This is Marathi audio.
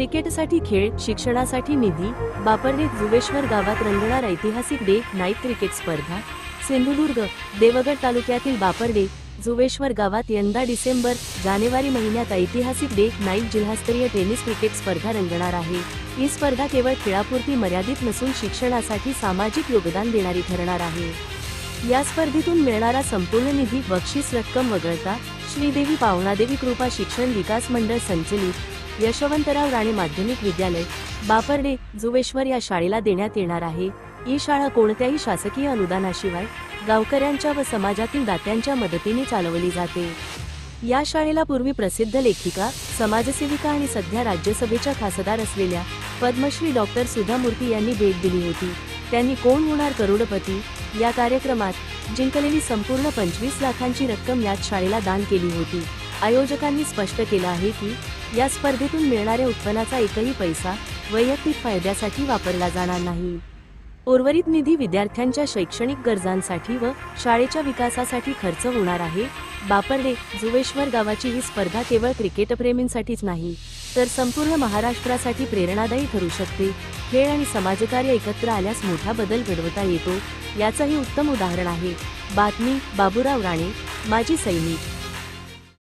क्रिकेटसाठी खेळ शिक्षणासाठी निधी बापर्डे जुवेश्वर गावात रंगणार ऐतिहासिक डे नाईट क्रिकेट स्पर्धा सिंधुदुर्ग देवगड तालुक्यातील बापर्डे जुवेश्वर गावात यंदा डिसेंबर जानेवारी महिन्यात ऐतिहासिक डे नाईट जिल्हास्तरीय टेनिस क्रिकेट स्पर्धा रंगणार आहे. ही स्पर्धा केवळ खेळापुरती मर्यादित नसून शिक्षणासाठी सामाजिक योगदान देणारी ठरणार आहे. या स्पर्धेतून मिळणारा संपूर्ण निधी बक्षीस रक्कम वगळता श्रीदेवी पावणादेवी कृपा शिक्षण विकास मंडळ संचलित यशवंतराव राणे माध्यमिक विद्यालय बापर्डे जुवेश्वर या शाळेला देण्यात येणार आहे. ही शाळा कोणत्याही शासकीय अनुदानाशिवाय गावकऱ्यांच्या व समाजातील दात्यांच्या मदतीने चालवली जाते. या शाळेला पूर्वी प्रसिद्ध लेखिका समाजसेविका आणि सध्या राज्यसभेच्या खासदार असलेल्या पद्मश्री डॉक्टर सुधा मूर्ती यांनी भेट दिली होती. त्यांनी कोण होणार करोडपती? या कार्यक्रमात जिंकलेली संपूर्ण पंचवीस लाखांची रक्कम याच शाळेला दान केली होती. आयोजकांनी स्पष्ट केलं आहे की या स्पर्धेतून मिळणाऱ्या उत्पन्नाचा एकही पैसा वैयक्तिक फायद्यासाठी वापरला जाणार नाही. उर्वरित निधी विद्यार्थ्यांच्या शैक्षणिक गरजांसाठी व शाळेच्या विकासासाठी खर्च होणार आहे. बापर्डे जुवेश्वर गावाची ही स्पर्धा केवळ क्रिकेटप्रेमींसाठीच नाही तर संपूर्ण महाराष्ट्रासाठी प्रेरणादायी ठरू शकते. खेळ आणि समाजकार्य एकत्र आल्यास मोठा बदल घडवता येतो याचंही उत्तम उदाहरण आहे. बातमी बाबूराव राणे माजी सैनिक.